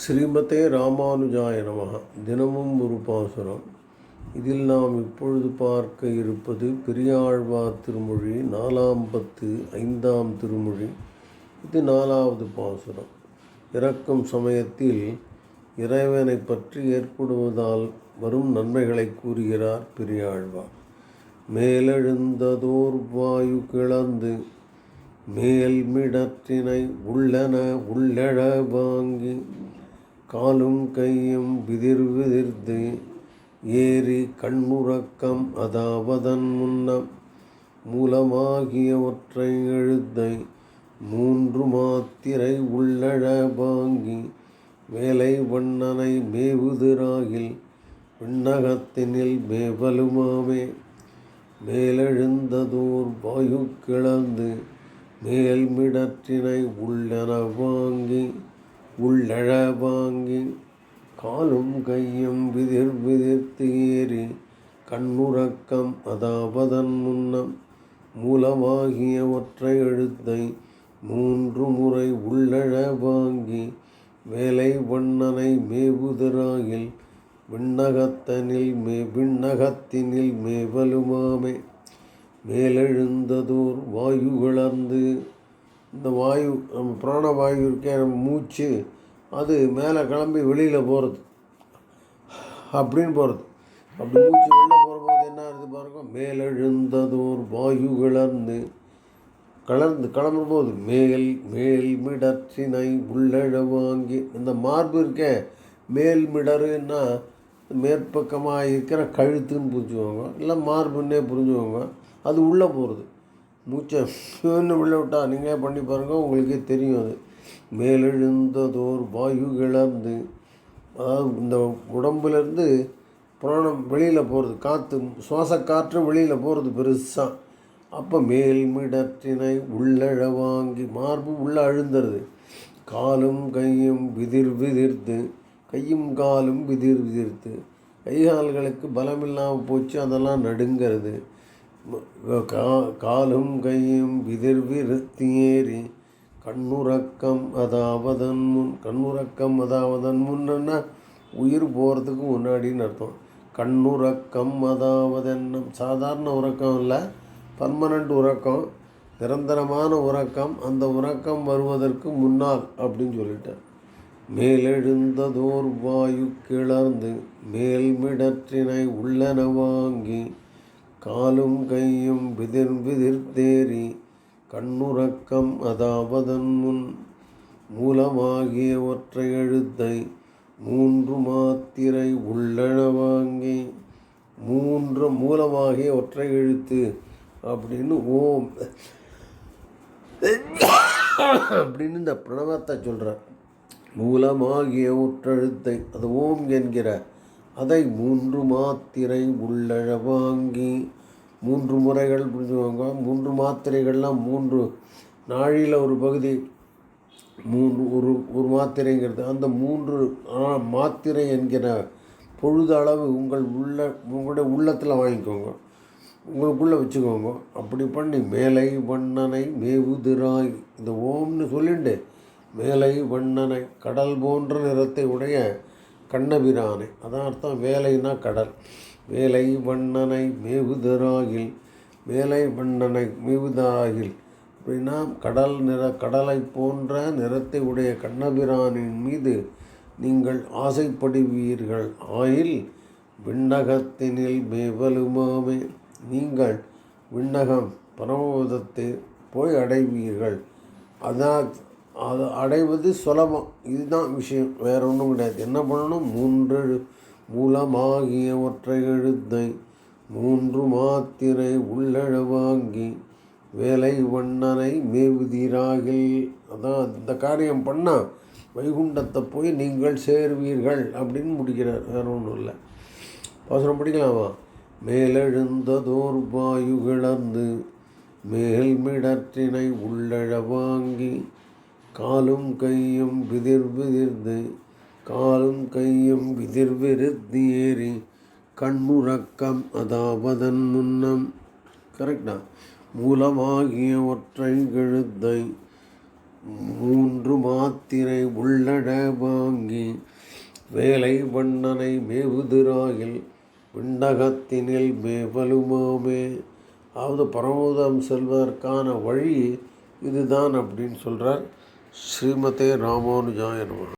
ஸ்ரீமதே ராமானுஜாய நமக. தினமும் ஒரு பாசுரம். இதில் நாம் இப்பொழுது பார்க்க இருப்பது பெரியாழ்வார் திருமொழி நாலாம் பத்து ஐந்தாம் திருமொழி. இது நாலாவது பாசுரம். இறக்கும் சமயத்தில் இறைவனை பற்றி ஏற்படுவதால் வரும் நன்மைகளை கூறுகிறார் பெரியாழ்வார். மேலெழுந்ததோர் வாயு கிளந்து மேல்மிடற்றினை உள்ளன உள்ளெழ வாங்கி காலும் கையும் விதிர் விதிர்ந்து ஏறி கண்ணுறக்கம் அதாவதன் முன்னம் மூலமாகியவற்றை எழுத்தை மூன்று மாத்திரை உள்ளழ வாங்கி வேலை வண்ணனை மேவுதிராகில் விண்ணகத்தினில் மேவலுமாமே. மேலெழுந்ததோர் வாயு கிளந்து மேல்மிடற்றினை உள்ளன வாங்கி உள்ளழ வாங்கி காலும் கையும் விதிர் விதிர்த்து ஏறி கண்ணுறக்கம் அதாவதன் முன்னம் மூலமாகிய ஒற்றை எழுத்தை மூன்று முறை உள்ளழ வாங்கி வேலை வண்ணனை மேவுதிராகில் விண்ணகத்தனில் மே விண்ணகத்தினில் மேவலுமாமே. மேலெழுந்ததோர் வாயு வளர்ந்து இந்த வாயு நம்ம பிராணவாயு இருக்கே நம்ம மூச்சு அது மேலே கிளம்பி வெளியில் போகிறது அப்படின்னு போகிறது அப்படி மூச்சு வெளில போகும்போது என்ன ஆகுது பாருங்க மேலெழுந்ததோர் வாயு கிளர்ந்து கலர்ந்து கிளம்பும்போது மேல் மேல் மிடற்றினை உள்ளழ வாங்கி இந்த மார்பு இருக்கே மேல் மிடருன்னா மேற்பக்கமாக இருக்கிற கழுத்துன்னு புரிஞ்சுவாங்க இல்லை மார்புன்னே புரிஞ்சுவாங்க அது உள்ளே போகிறது மூச்சை ஃபேன்னு உள்ளே விட்டால் பண்ணி பாருங்கள் உங்களுக்கே தெரியும் அது. மேலெழுந்ததோர் வாயு கிளர்ந்து அதாவது இந்த உடம்புலேருந்து புராணம் வெளியில் போகிறது காற்று சுவாச காற்று வெளியில் போகிறது பெருசாக அப்போ மேல்மிடற்றினை உள்ளழ வாங்கி மார்பு உள்ளே அழுந்துருது. காலும் கையும் விதிர் விதிர்த்து கையும் காலும் விதிர் விதிர்த்து. கை கால்களுக்கு பலமில்லாமல் போச்சு அதெல்லாம் நடுங்கிறது காலும் கையும் விதிர் விருத்தி ஏறி கண்ணுறக்கம் அதாவதன் முன் கண்ணுறக்கம் அதாவதன் முன்னா உயிர் போகிறதுக்கு முன்னாடின்னு அர்த்தம். கண்ணுறக்கம் அதாவதென்னம். சாதாரண உறக்கம் இல்லை. பர்மனண்ட் உறக்கம். நிரந்தரமான உறக்கம். அந்த உறக்கம் வருவதற்கு முன்னால் அப்படின்னு சொல்லிட்டேன். மேலெழுந்ததோர் வாயு கிளர்ந்து மேல்மிடற்றினை உள்ளன வாங்கி காலும் கையும் விதிர் பிதிர்த்தேறி கண்ணுறக்கம் அதாவதன் முன் மூலமாகிய ஒற்றை எழுத்தை மூன்று மாத்திரை உள்ளன வாங்கி மூன்று மூலமாகிய ஒற்றை எழுத்து அப்படின்னு ஓம் அப்படின்னு இந்த பிரணவத்தை சொல்கிறார் மூலமாகிய ஒற்றெழுத்தை அது ஓம் என்கிற அதை மூன்று மாத்திரை உள்ளழ வாங்கி மூன்று முறைகள் புரிஞ்சுவாங்க மூன்று மாத்திரைகள்லாம் மூன்று நாழியில் ஒரு பகுதி மூன்று ஒரு ஒரு மாத்திரைங்கிறது. அந்த மூன்று மாத்திரை என்கிற பொழுதளவு உங்கள் உள்ள உங்களுடைய உள்ளத்தில் வாங்கிக்கோங்க. உங்களுக்குள்ளே வச்சுக்கோங்க. அப்படி பண்ணி மேலை வண்ணனை மேவுதிராய் இந்த ஓம்னு சொல்லிண்டு மேலை வண்ணனை கடல் போன்ற நிறத்தை உடைய கண்ணபிரானை. அதான் அர்த்தம் வேலைனா கடல். வேலை வண்ணனை மேவுதராகில் வேலை வண்ணனை மேவுதராகில் அப்படின்னா கடல் நிற கடலை போன்ற நிறத்தை உடைய கண்ணபிரானின் மீது நீங்கள் ஆசைப்படுவீர்கள். ஆயில் விண்ணகத்தினில் மேவலுமாமே. நீங்கள் விண்ணகம் பரமபதத்தை போய் அடைவீர்கள். அதான் அதை அடைவது சுலபம். இதுதான் விஷயம். வேறு ஒன்றும் கிடையாது. என்ன பண்ணணும்? மூன்று மூலமாகிய ஒற்றை எழுத்தை மூன்று மாத்திரை உள்ளழ வாங்கி வேலை வண்ணனை மேவுதீராகில். அதான் இந்த காரியம் பண்ணால் வைகுண்டத்தை போய் நீங்கள் சேர்வீர்கள் அப்படின்னு முடிக்கிறார். வேற ஒன்றும் இல்லை. பாசனம் படிக்கலாமா? மேலெழுந்ததோர் வாயு கிளர்ந்து மேல்மிடற்றினை உள்ளழ வாங்கி காலும் கையும் விதிர் விதிர்ந்து காலும் கையும் விதிர் விருத்தி ஏறி கண்முழக்கம் அதாவதன் முன்னம் கரெக்டா மூலமாகிய ஒற்றை கழுத்தை மூன்று மாத்திரை உள்ளட வாங்கி வேலை வண்ணனை மேவுதிராயில் விண்ணகத்தினில் மேவலுமாமே. அதாவது பரமோதம் செல்வதற்கான வழி இதுதான் அப்படின்னு சொல்கிறார் ஸ்ரீமதே ராமானுஜாய நமः